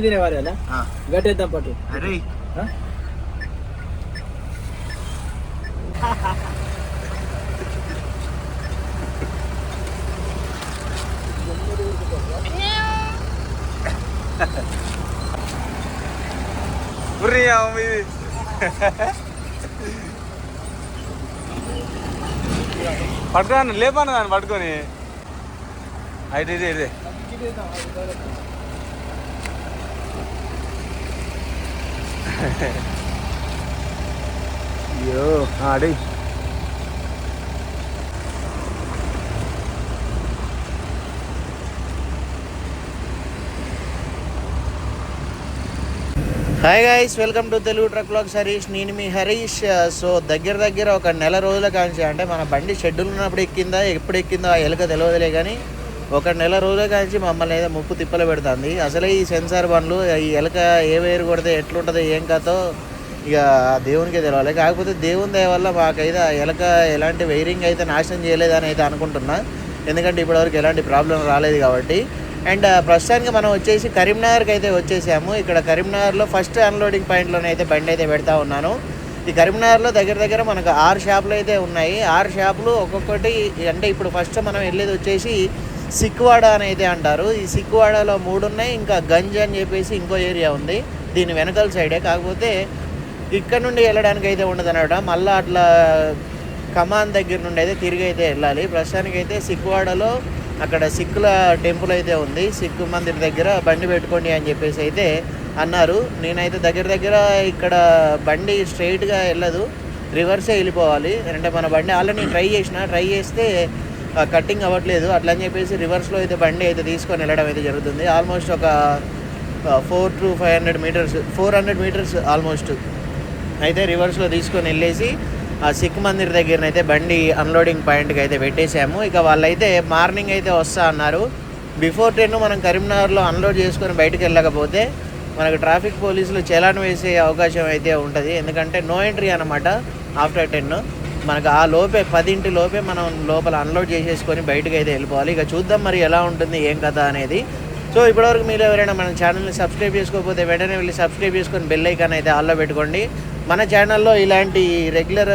తినేవారు కదా గట్టేద్దాం పట్టు అరే ఆ? పట్టుకున్నాను లేపాను దాన్ని పట్టుకొని అయితే ఇదే ఇదే అయ్యో ఆడి. Hi guys welcome to Telugu truck blogs Harish నేను మీ హరీష్ సో దగ్గర దగ్గర ఒక నెల రోజుల కాంచి అంటే మన బండి షెడ్యూల్ ఉన్నప్పుడు ఎక్కిందా ఎప్పుడు ఎక్కిందో ఆ ఎలుక తెలియదులే కానీ ఒక నెల రోజుల కాంచి మమ్మల్ని ఏదో ముప్పు తిప్పలు పెడుతుంది. అసలే ఈ సెన్సార్ బండ్లు ఈ ఎలక ఏ వేరు కొడితే ఎట్లుంటుందో ఏం కాతో ఇక దేవునికే తెలవాలి. కాకపోతే దేవుని దయ వల్ల మాకైతే ఎలక ఎలాంటి వైరింగ్ అయితే నాశనం చేయలేదని అయితే అనుకుంటున్నా. ఎందుకంటే ఇప్పటివరకు ఎలాంటి ప్రాబ్లం రాలేదు కాబట్టి. అండ్ ప్రస్తుతానికి మనం వచ్చేసి కరీంనగర్కి అయితే వచ్చేసాము. ఇక్కడ కరీంనగర్లో ఫస్ట్ అన్లోడింగ్ పాయింట్లోనే అయితే బండి అయితే పెడతా ఉన్నాను. ఈ కరీంనగర్లో దగ్గర దగ్గర మనకు ఆరు షాపులు అయితే ఉన్నాయి. ఆరు షాపులు ఒక్కొక్కటి అంటే ఇప్పుడు ఫస్ట్ మనం వెళ్ళేది వచ్చేసి సిక్కువాడ అని అయితే అంటారు. ఈ సిక్కువాడలో మూడు ఉన్నాయి ఇంకా గంజ్ అని చెప్పేసి ఇంకో ఏరియా ఉంది. దీని వెనకాల సైడే. కాకపోతే ఇక్కడ నుండి వెళ్ళడానికి అయితే ఉండదు అనమాట మళ్ళీ అట్లా కమాన్ దగ్గర నుండి అయితే తిరిగి అయితే వెళ్ళాలి. ప్రస్తుతానికి అయితే సిక్కువాడలో అక్కడ సిక్కుల టెంపుల్ అయితే ఉంది. సిక్కు మందిర్ దగ్గర బండి పెట్టుకోండి అని చెప్పేసి అయితే అన్నారు. నేనైతే దగ్గర దగ్గర ఇక్కడ బండి స్ట్రైట్గా వెళ్ళదు. రివర్సే వెళ్ళిపోవాలి. అంటే మన బండి ఆల్రెడీ ట్రై చేసిన. ట్రై చేస్తే కట్టింగ్ అవ్వట్లేదు. అట్లా అని చెప్పేసి రివర్స్లో అయితే బండి అయితే తీసుకొని వెళ్ళడం అయితే జరుగుతుంది. ఆల్మోస్ట్ ఒక four two five hundred meters four hundred meters almost అయితే రివర్స్లో తీసుకొని వెళ్ళేసి ఆ సిక్ మందిర్ దగ్గరనైతే బండి అన్లోడింగ్ పాయింట్కి అయితే పెట్టేశాము. ఇక వాళ్ళైతే మార్నింగ్ అయితే వస్తా అన్నారు. బిఫోర్ టెన్ మనం కరీంనగర్లో అన్లోడ్ చేసుకొని బయటకు వెళ్ళకపోతే మనకు ట్రాఫిక్ పోలీసులు చలాన్ వేసే అవకాశం అయితే ఉంటుంది. ఎందుకంటే నో ఎంట్రీ అనమాట ఆఫ్టర్ టెన్ మనకు ఆ లోపే పదింటి లోపే మనం లోపల అన్లోడ్ చేసేసుకొని బయటకు అయితే వెళ్ళిపోవాలి. ఇక చూద్దాం మరి ఎలా ఉంటుంది ఏం కథ అనేది. సో ఇప్పటివరకు మీరు ఎవరైనా మన ఛానల్ని సబ్స్క్రైబ్ చేసుకోకపోతే వెంటనే వెళ్ళి సబ్స్క్రైబ్ చేసుకొని బెల్ ఐకాన్ అయితే ఆల్లో పెట్టుకోండి. మన ఛానల్లో ఇలాంటి రెగ్యులర్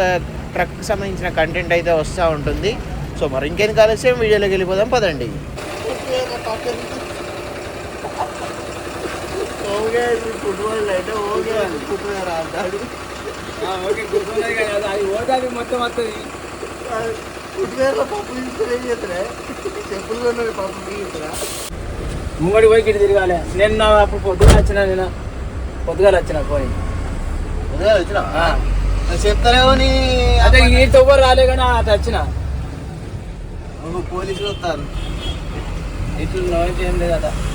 ట్రక్కి సంబంధించిన కంటెంట్ అయితే వస్తూ ఉంటుంది. సో మరి ఇంకేం కలిసి వీడియోలోకి వెళ్ళిపోదాం పదండి. ఓకే కదా అది- మొత్తం వస్తుంది. ముంగడి పోయి గిడి తిరగాలి. నేను నా అప్పుడు పొద్దుగా వచ్చిన నేను పొద్దుగాల వచ్చిన పోయి. ఆ. చెప్తారేమో నీ అదే ఈ తొవ్వరు రాలే కానీ అటు వచ్చిన. పోలీసులు వస్తారు. ఇట్లు నోటి ఏం లేదు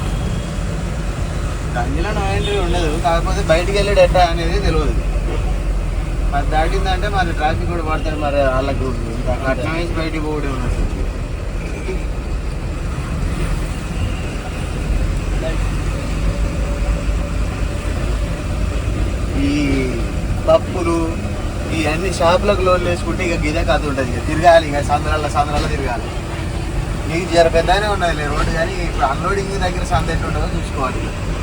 గంజిలో నో ఎంట్రీ ఉండదు కాకపోతే బయటికి వెళ్ళాడు ఎట్టా అనేది తెలియదు మరి దాటిందంటే మరి ట్రాఫిక్ కూడా పడతాడు మరి వాళ్ళకు అట్లా నుంచి బయటికి పోవడం ఉన్నట్టు ఈ పప్పులు ఈ అన్ని షాపులకు లోన్లు వేసుకుంటే ఇక గిదే కథ ఉంటుంది ఇక తిరగాలి ఇక సందరాల సందరాల తిరగాలి. నీకు జర పెద్దనే ఉన్నది రోడ్డు కానీ ఇప్పుడు అన్లోడింగ్ దగ్గర సంద ఎట్లుంటుందో చూసుకోవాలి చూసుకోవాలి.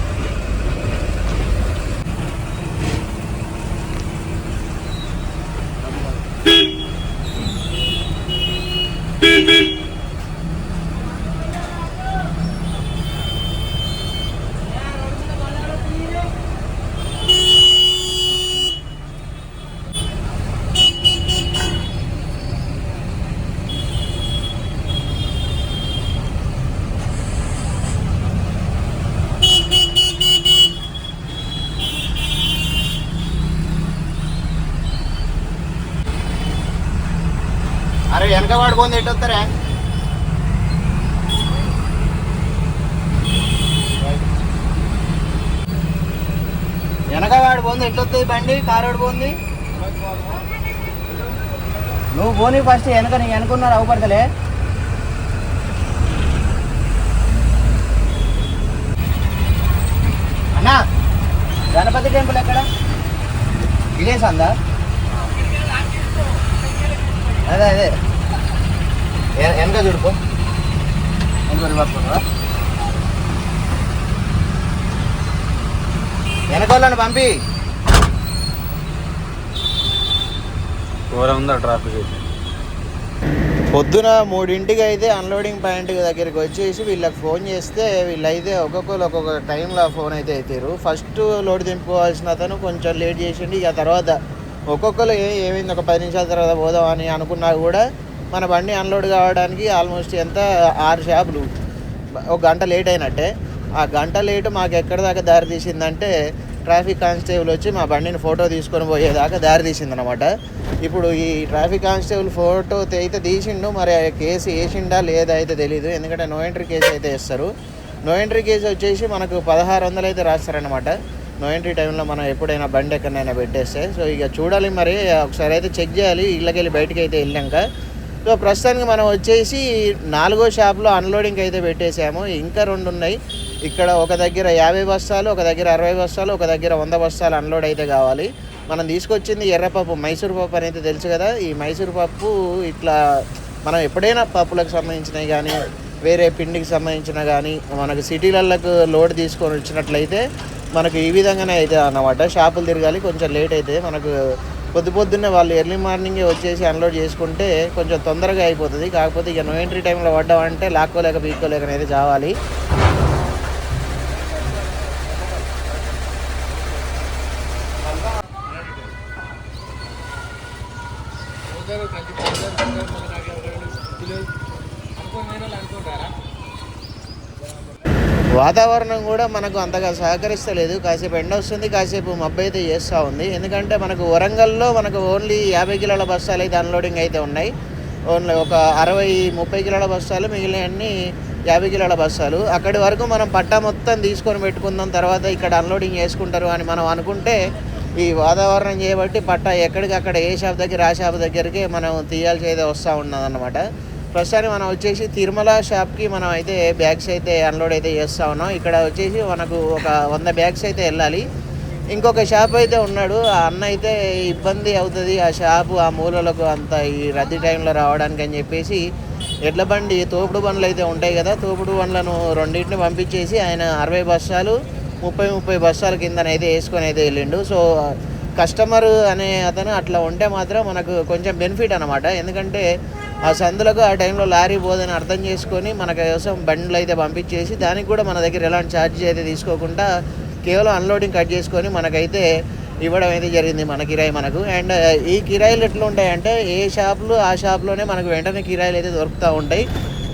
అరే వెనక పడుకుంది ఎటు వస్తారా వెనక పోంది ఎట్లా వస్తుంది బండి కారు పోంది నువ్వు పోనీ ఫస్ట్ వెనక నీ వెనుకున్నారు అవపడతలే అన్నా గణపతి టెంపుల్ ఎక్కడ? ఇదే సందా అదే అదే. వెనక చూడుకో వెనక పట్టుకున్నావా వెనకాలను పంపి. ఘోరం ఉందా ట్రాఫిక్ అయితే? పొద్దున మూడింటికి అయితే అన్లోడింగ్ పాయింట్ దగ్గరికి వచ్చేసి వీళ్ళకి ఫోన్ చేస్తే వీళ్ళైతే ఒక్కొక్కరు ఒక్కొక్క టైంలో ఫోన్ అయితే అవుతారు ఫస్ట్ లోడ్ దింపుకోవాల్సిన అతను కొంచెం లేట్ చేసిండి. ఇక తర్వాత ఒక్కొక్కరు ఏమైంది? ఒక పది నిమిషాల తర్వాత పోదాం అని అనుకున్నా కూడా మన బండి అన్లోడ్ కావడానికి ఆల్మోస్ట్ ఎంత? ఆరు షాపులు. ఒక గంట లేట్ అయినట్టే. ఆ గంట లేట్ మాకు ఎక్కడి దాకా దారి తీసిందంటే ట్రాఫిక్ కానిస్టేబుల్ వచ్చి మా బండిని ఫోటో తీసుకొని పోయేదాకా దారి తీసిందనమాట ఇప్పుడు ఈ ట్రాఫిక్ కానిస్టేబుల్ ఫోటో అయితే తీసిండు మరి ఆ కేసు వేసిండా లేదా అయితే తెలియదు ఎందుకంటే నో ఎంట్రీ కేసు అయితే వేస్తారు. నో ఎంట్రీ కేసు వచ్చేసి మనకు పదహారు వందలు అయితే రాస్తారనమాట నో ఎంట్రీ టైంలో మనం ఎప్పుడైనా బండి ఎక్కడైనా పెట్టేస్తే. సో ఇక చూడాలి మరి. ఒకసారి అయితే చెక్ చేయాలి. ఇళ్ళకెళ్ళి బయటకు అయితే వెళ్ళాక సో ప్రస్తుతానికి మనం వచ్చేసి నాలుగో షాప్లో అన్లోడింగ్ అయితే పెట్టేశాము. ఇంకా రెండు ఉన్నాయి. ఇక్కడ ఒక దగ్గర యాభై బస్తాలు ఒక దగ్గర అరవై బస్తాలు ఒక దగ్గర వంద బస్తాలు అన్లోడ్ అయితే కావాలి. మనం తీసుకొచ్చింది ఎర్రపప్పు మైసూర్ పప్పు అనేది తెలుసు కదా. ఈ మైసూర్ పప్పు ఇట్లా మనం ఎప్పుడైనా పప్పులకు సంబంధించినవి కానీ వేరే పిండికి సంబంధించిన కానీ మనకు సిటీలకు లోడ్ తీసుకొని వచ్చినట్లయితే మనకు ఈ విధంగానే అయితే అన్నమాట. షాపులు తిరగాలి. కొంచెం లేట్ అయితే మనకు పొద్దు పొద్దున్నే వాళ్ళు ఎర్లీ మార్నింగే వచ్చేసి అన్లోడ్ చేసుకుంటే కొంచెం తొందరగా అయిపోతుంది. కాకపోతే ఇక నో ఎంట్రీ టైంలో పడ్డామంటే లాక్కోలేక పీక్కోలేక అనేది చావాలి. వాతావరణం కూడా మనకు అంతగా సహకరిస్తలేదు. కాసేపు ఎండ వస్తుంది కాసేపు మబ్బు అయితే చేస్తూ ఉంది. ఎందుకంటే మనకు వరంగల్లో మనకు ఓన్లీ యాభై కిలోల బస్తాలు అయితే అన్లోడింగ్ అయితే ఉన్నాయి. ఓన్లీ ఒక అరవై ముప్పై కిలోల బస్తాలు మిగిలినవన్నీ యాభై కిలోల బస్తాలు. అక్కడి వరకు మనం పట్టా మొత్తం తీసుకొని పెట్టుకుందాం తర్వాత ఇక్కడ అన్లోడింగ్ చేసుకుంటారు అని మనం అనుకుంటే ఈ వాతావరణం చేయబట్టి పట్టా ఎక్కడికక్కడ ఏ షాప్ దగ్గర ఆ షాప్ దగ్గరికి మనం తీయాల్సి అయితే వస్తూ ఉన్నదన్నమాట. ప్రస్తుతానికి మనం వచ్చేసి తిరుమల షాప్కి మనం అయితే బ్యాగ్స్ అయితే అన్లోడ్ అయితే చేస్తూ ఉన్నాం. ఇక్కడ వచ్చేసి మనకు ఒక వంద బ్యాగ్స్ అయితే వెళ్ళాలి. ఇంకొక షాప్ అయితే ఉన్నాడు. ఆ అన్న అయితే ఇబ్బంది అవుతుంది. ఆ షాపు ఆ మూలలకు అంత ఈ రద్దీ టైంలో రావడానికి అని చెప్పేసి ఎడ్ల బండి తోపుడు బండ్లు అయితే ఉంటాయి కదా. తోపుడు బండ్లను రెండింటిని పంపించేసి ఆయన అరవై బస్సాలు ముప్పై ముప్పై బస్సాల కిందనైతే వేసుకొని అయితే వెళ్ళిండు. సో కస్టమర్ అనే అతను అట్లా ఉంటే మాత్రం మనకు కొంచెం బెనిఫిట్ అనమాట ఎందుకంటే ఆ సందులకు ఆ టైంలో లారీ పోదని అర్థం చేసుకొని మన కోసం బండ్లు అయితే పంపించేసి దానికి కూడా మన దగ్గర ఎలాంటి ఛార్జ్ అయితే తీసుకోకుండా కేవలం అన్లోడింగ్ కట్ చేసుకొని మనకైతే ఇవ్వడం అయితే జరిగింది మన కిరాయి మనకు అండ్ ఈ కిరాయిలు ఎట్లా ఉంటాయంటే ఏ షాపులు ఆ షాప్లోనే మనకు వెంటనే కిరాయిలు అయితే దొరుకుతూ ఉంటాయి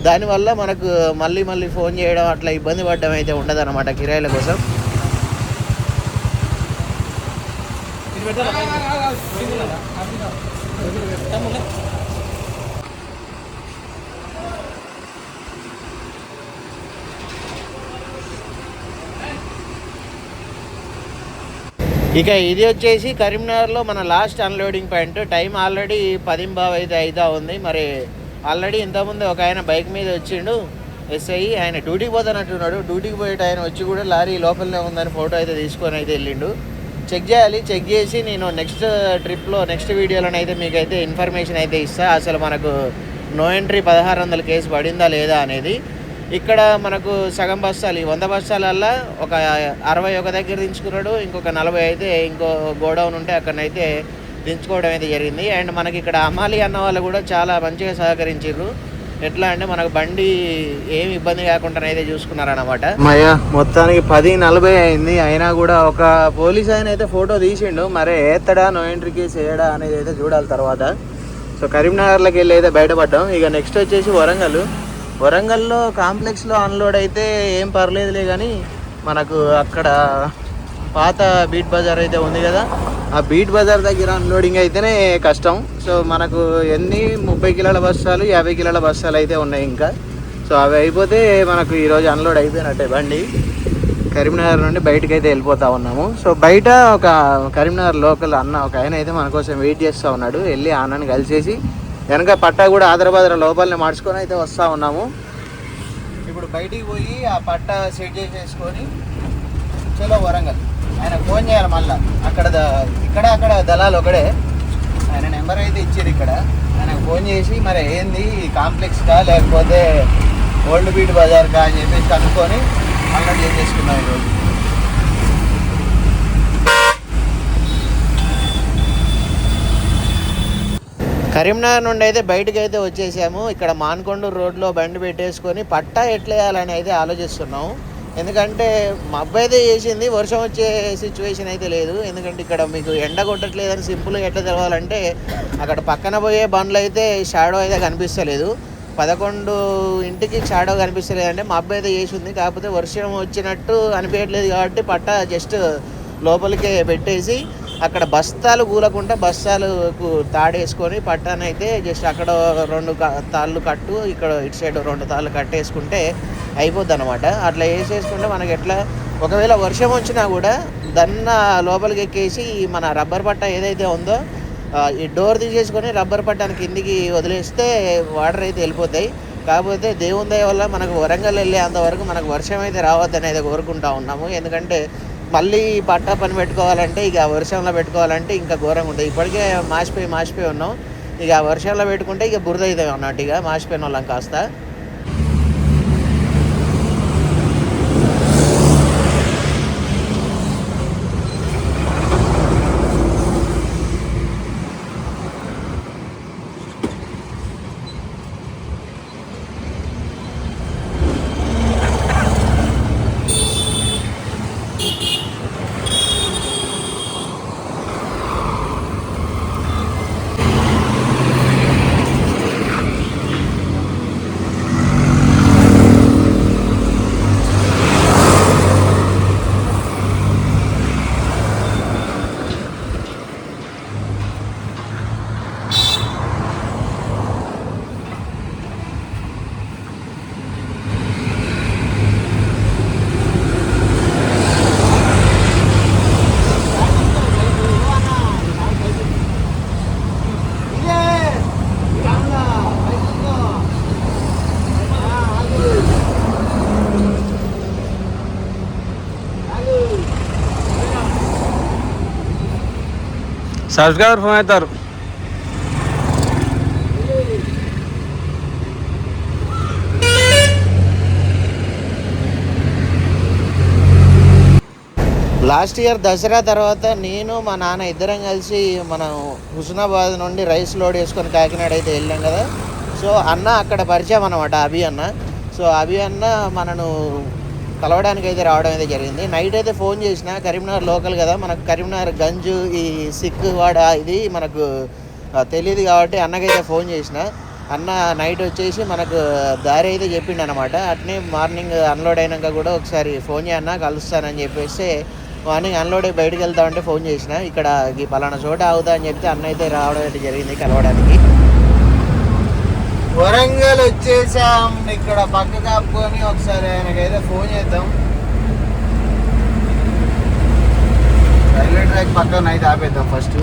దానివల్ల మనకు మళ్ళీ మళ్ళీ ఫోన్ చేయడం అట్లా ఇబ్బంది పడడం అయితే ఉండదు అనమాట కిరాయిల కోసం ఇక ఇది వచ్చేసి కరీంనగర్లో మన last unloading point. Time already పదింబావ్ అయితే అవుతా ఉంది. మరి ఆల్రెడీ ఇంతకుముందు ఒక ఆయన బైక్ మీద వచ్చిండు. ఎస్ఐ ఆయన డ్యూటీకి పోతానంటున్నాడు డ్యూటీకి పోయేట ఆయన వచ్చి కూడా లారీ లోపలనే ఉందని ఫోటో అయితే తీసుకొని అయితే వెళ్ళిండు. చెక్ చేయాలి. చెక్ చేసి నేను నెక్స్ట్ ట్రిప్లో నెక్స్ట్ వీడియోలోనైతే మీకు అయితే ఇన్ఫర్మేషన్ అయితే ఇస్తా. అసలు మనకు నో ఎంట్రీ పదహారు వందల కేసు పడిందా లేదా అనేది. ఇక్కడ మనకు సగం బస్తాలు ఈ వంద బస్తాలల్లా ఒక అరవై ఒక దగ్గర దించుకున్నాడు ఇంకొక నలభై అయితే ఇంకో గోడౌన్ ఉంటే అక్కడనైతే దించుకోవడం అయితే జరిగింది. అండ్ మనకి ఇక్కడ అమాలి అన్న వాళ్ళు కూడా చాలా మంచిగా సహకరించారు ఎట్లా అంటే మనకు బండి ఏమి ఇబ్బంది కాకుండా అయితే చూసుకున్నారనమాట మయ్య మొత్తానికి పది నలభై అయింది. అయినా కూడా ఒక పోలీస్ ఆయన అయితే ఫోటో తీసిండు. మరే ఏత్తడా నో ఎంట్రీ కేసు అనేది అయితే చూడాలి తర్వాత. సో కరీంనగర్లోకి వెళ్ళి అయితే బయటపడ్డాం. ఇక నెక్స్ట్ వచ్చేసి వరంగల్. వరంగల్లో కాంప్లెక్స్లో అన్లోడ్ అయితే ఏం పర్లేదులే కానీ మనకు అక్కడ పాత బీట్ బజార్ అయితే ఉంది కదా ఆ బీట్ బజార్ దగ్గర అన్లోడింగ్ అయితేనే కష్టం. సో మనకు ఎన్ని ముప్పై కిలోల బస్తాలు యాభై కిలోల బస్తాలు అయితే ఉన్నాయి ఇంకా. సో అవి అయిపోతే మనకు ఈరోజు అన్లోడ్ అయిపోయినట్టే బండి. కరీంనగర్ నుండి బయటకు అయితే వెళ్ళిపోతా ఉన్నాము. సో బయట ఒక కరీంనగర్ లోకల్ అన్న ఒక ఆయన అయితే మన కోసం వెయిట్ చేస్తూ ఉన్నాడు. వెళ్ళి అన్నని కలిసేసి వెనక పట్టా కూడా ఆదరబాదర లోపలనే మార్చుకొని అయితే వస్తూ ఉన్నాము. ఇప్పుడు బయటికి పోయి ఆ పట్టా సెట్ చేసేసుకొని చలో వరంగల్. ఆయన ఫోన్ చేయాలి మళ్ళా. అక్కడ ఇక్కడ అక్కడ దళాలు ఒకడే. ఆయన నెంబర్ అయితే ఇచ్చారు ఇక్కడ. ఆయన ఫోన్ చేసి మరి ఏంది కాంప్లెక్స్కా లేకపోతే ఓల్డ్ బీట్ బజార్కా అని చెప్పేసి కనుక్కొని అన్లోడ్ చేసేసుకున్నాం ఈరోజు. కరీంనగర్ నుండి అయితే బయటకు అయితే వచ్చేసాము. ఇక్కడ మాన్కొండూరు రోడ్లో బండి పెట్టేసుకొని పట్టా ఎట్లేయాలని అయితే ఆలోచిస్తున్నాం. ఎందుకంటే మబ్బు అయితే చేసింది వర్షం వచ్చే సిచ్యువేషన్ అయితే లేదు. ఎందుకంటే ఇక్కడ మీకు ఎండ కొట్టట్లేదని సింపుల్గా ఎట్లా తెలవాలంటే అక్కడ పక్కన పోయే బండ్లు అయితే షాడో అయితే కనిపిస్తలేదు. పదకొండు ఇంటికి షాడో కనిపిస్తలేదంటే మబ్బు అయితే వేసింది. కాకపోతే వర్షం వచ్చినట్టు అనిపించట్లేదు కాబట్టి పట్ట జస్ట్ లోపలికే పెట్టేసి అక్కడ బస్తాలు కూలకుండా బస్తాలకు తాడేసుకొని పట్టానైతే జస్ట్ అక్కడ రెండు తాళ్ళు కట్టు ఇక్కడ ఇటు సైడ్ రెండు తాళ్ళు కట్టేసుకుంటే అయిపోద్ది అనమాట అట్లా వేసేసుకుంటే మనకి ఎట్లా ఒకవేళ వర్షం వచ్చినా కూడా దన్న లోపలికి ఎక్కేసి మన రబ్బర్ పట్ట ఏదైతే ఉందో ఈ డోర్ తీసేసుకొని రబ్బర్ పట్టాన్ని కిందికి వదిలేస్తే వాటర్ అయితే వెళ్ళిపోతాయి. కాకపోతే దేవుని దయ వల్ల మనకు వరంగల్ వెళ్ళే అంతవరకు మనకు వర్షం అయితే రావద్దని అయితే కోరుకుంటా ఉన్నాము. ఎందుకంటే మళ్ళీ పట్టా పని పెట్టుకోవాలంటే ఇక ఆ వర్షంలో పెట్టుకోవాలంటే ఇంకా ఘోరంగా ఉంటుంది. ఇప్పటికే మాసిపోయి మాసిపోయి ఉన్నాం. ఇక ఆ వర్షంలో పెట్టుకుంటే ఇక బురద అవుతాయి అన్నట్టు ఇక మాసిపోయిన వాళ్ళం కాస్త. సబ్స్క్రైబర్ ఫోన్ అవుతారు లాస్ట్ ఇయర్ దసరా తర్వాత నేను మా నాన్న ఇద్దరం కలిసి మనం హుస్నాబాద్ నుండి రైస్ లోడ్ వేసుకొని కాకినాడ అయితే వెళ్ళాం కదా. సో అన్న అక్కడ పరిచయం అనమాట అభి అన్న. సో అభి అన్న మనను కలవడానికి అయితే రావడం అయితే జరిగింది. నైట్ అయితే ఫోన్ చేసిన కరీంనగర్ లోకల్ కదా మనకు కరీంనగర్ గంజు ఈ సిక్ వాడ ఇది మనకు తెలియదు కాబట్టి అన్నకైతే ఫోన్ చేసిన. అన్న నైట్ వచ్చేసి మనకు దారి అయితే చెప్పిండు అనమాట అట్నే మార్నింగ్ అన్లోడ్ అయినాక కూడా ఒకసారి ఫోన్ చేయన్న కలుస్తానని చెప్పేసి మార్నింగ్ అన్లోడ్ అయ్యి బయటకు వెళ్తామంటే ఫోన్ చేసిన ఇక్కడ ఈ పలానా చోట అవుతా అని చెప్తే అన్న అయితే రావడం అయితే జరిగింది కలవడానికి. వరంగల్ వచ్చేసాం. ఇక్కడ పక్క కాపుకొని ఒకసారి ఆయనకైతే ఫోన్ చేద్దాం. రైల్వే ట్రాక్ పక్కన అయితే ఆపేద్దాం ఫస్ట్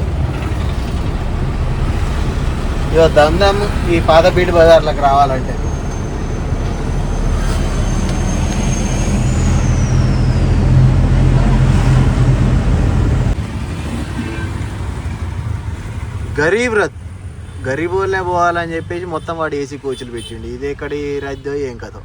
ఇక దందం ఈ పాదపీఠ బజార్లకు రావాలంటే. గరీబ్ రథ్ గరీబ్ పోవాలని చెప్పేసి మొత్తం వాడు ఏసీ కోచ్లు పెట్టిండు. ఇది ఎక్కడి రద్దో ఏం కథ.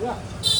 Yeah.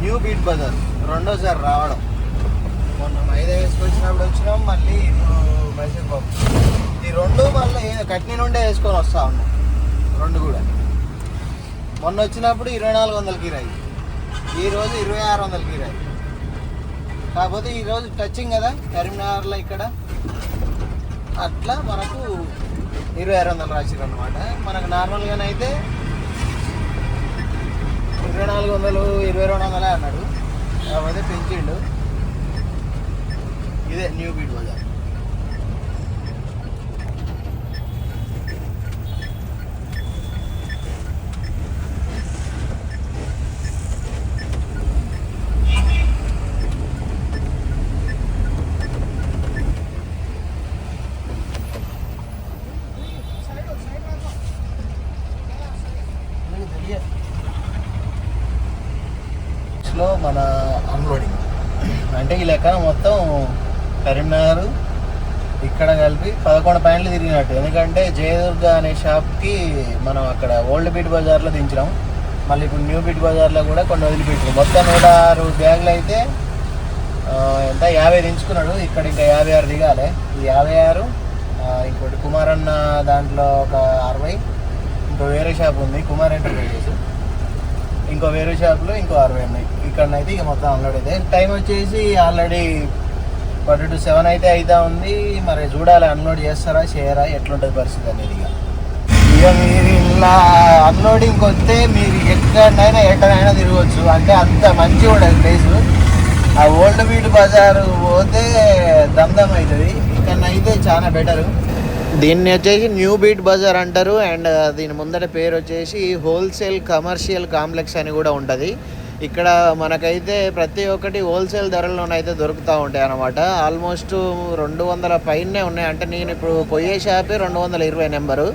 న్యూ బీట్ బజార్ రెండోసారి రావడం. మొన్న మైదా వేసుకొచ్చినప్పుడు వచ్చినాం మళ్ళీ ఇప్పుడు మైసూర్ బాబు ఈ రెండు మళ్ళీ కట్నీ నుండే వేసుకొని వస్తా ఉన్నాం. రెండు కూడా. మొన్న వచ్చినప్పుడు ఇరవై నాలుగు వందల కిరాయి. ఈ రోజు ఇరవై ఆరు వందల కిరాయి. కాకపోతే ఈరోజు టచింగ్ కదా కరీంనగర్లో ఇక్కడ. అట్లా మనకు ఇరవై ఆరు వందలు రాసిరు అనమాట మనకు నార్మల్గానే అయితే ఇరవై నాలుగు వందలు ఇరవై రెండు వందలే అన్నాడు. కాకపోతే పెంచిండు. ఇదే న్యూ బీట్ బజార్ లో మన అన్లోడింగ్ అంటే ఈ లెక్క మొత్తం కరీంనగర్ ఇక్కడ కలిపి పదకొండు పాయింట్లు తిరిగినట్టు. ఎందుకంటే జయదుర్గ అనే షాప్కి మనం అక్కడ ఓల్డ్ బీట్ బజార్లో దించినాం. మళ్ళీ ఇప్పుడు న్యూ బీట్ బజార్లో కూడా కొన్ని వదిలిపెట్టినాం మొత్తం నూట ఆరు బ్యాగులు అయితే ఎంత? యాభై దించుకున్నాడు ఇక్కడ ఇంకా యాభై ఆరు దిగాలి. ఈ యాభై ఆరు ఇంకోటి కుమారన్న దాంట్లో ఒక అరవై ఇంకో వేరే షాప్ ఉంది కుమార్ ఎంటర్ప్రైజెస్ ఇంకో వేరే షాప్లో ఇంకో అరవై ఉన్నాయి. ఇక్కడనైతే ఇక మొత్తం అన్లోడ్ అయితే. టైం వచ్చేసి ఆల్రెడీ ఫార్టీ టు సెవెన్ అయితే అవుతా ఉంది. మరి చూడాలి అన్లోడ్ చేస్తారా చేయరా ఎట్లుంటుంది పరిస్థితి అనేది ఇక. ఇక మీరు ఇలా అన్లోడింగ్ వస్తే మీరు ఎక్కడైనా ఎక్కడైనా తిరగవచ్చు అంటే అంత మంచిగా ఉండదు ప్లేస్ ఆ ఓల్డ్ వీడ్ బజార్ పోతే దమ్దమ్ అవుతుంది. ఇక్కడనైతే చాలా బెటరు దీన్ని వచ్చేసి న్యూ బీట్ బజార్ అంటారు అండ్ దీని ముందట పేరు వచ్చేసి హోల్సేల్ కమర్షియల్ కాంప్లెక్స్ అని కూడా ఉంటుంది. ఇక్కడ మనకైతే ప్రతి ఒక్కటి హోల్సేల్ ధరల్లోనైతే దొరుకుతూ ఉంటాయి అన్నమాట. ఆల్మోస్ట్ రెండు వందల పైనే ఉన్నాయి. అంటే నేను ఇప్పుడు పొయ్యే షాపే రెండు వందల ఇరవై నెంబరు.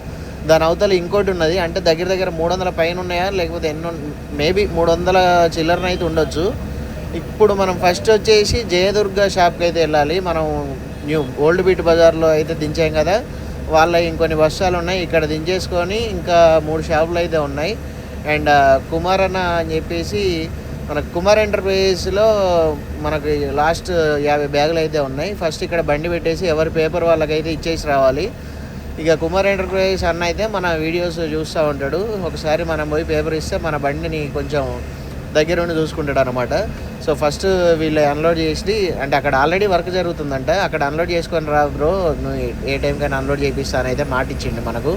దాని అవతల ఇంకోటి ఉన్నది. అంటే దగ్గర దగ్గర మూడు వందల పైన ఉన్నాయా? లేకపోతే ఎన్నో మేబీ మూడు వందల చిల్లరనైతే ఉండొచ్చు. ఇప్పుడు మనం ఫస్ట్ వచ్చేసి జయదుర్గ షాప్కి అయితే వెళ్ళాలి. మనం న్యూ ఓల్డ్ బీట్ బజార్లో అయితే దించాం కదా. వాళ్ళ ఇంకొన్ని బస్సాలు ఉన్నాయి. ఇక్కడ దించేసుకొని ఇంకా మూడు షాపులు అయితే ఉన్నాయి. అండ్ కుమార్ అన్న అని చెప్పేసి మన కుమార్ ఎంటర్ప్రైజెస్లో మనకి లాస్ట్ యాభై బ్యాగులు అయితే ఉన్నాయి. ఫస్ట్ ఇక్కడ బండి పెట్టేసి ఎవరి పేపర్ వాళ్ళకైతే ఇచ్చేసి రావాలి. ఇక కుమార్ ఎంటర్ప్రైజెస్ అన్న అయితే మన వీడియోస్ చూస్తూ ఉంటాడు. ఒకసారి మనం పోయి పేపర్ ఇస్తే మన బండిని కొంచెం దగ్గర ఉండి చూసుకుంటాడు అనమాట సో ఫస్ట్ వీళ్ళు అన్లోడ్ చేసి అంటే అక్కడ ఆల్రెడీ వర్క్ జరుగుతుందంట. అక్కడ అన్లోడ్ చేసుకొని రా బ్రో నువ్వు ఏ టైంకైనా అన్లోడ్ చేపిస్తానైతే మాట ఇచ్చిండు మనకు.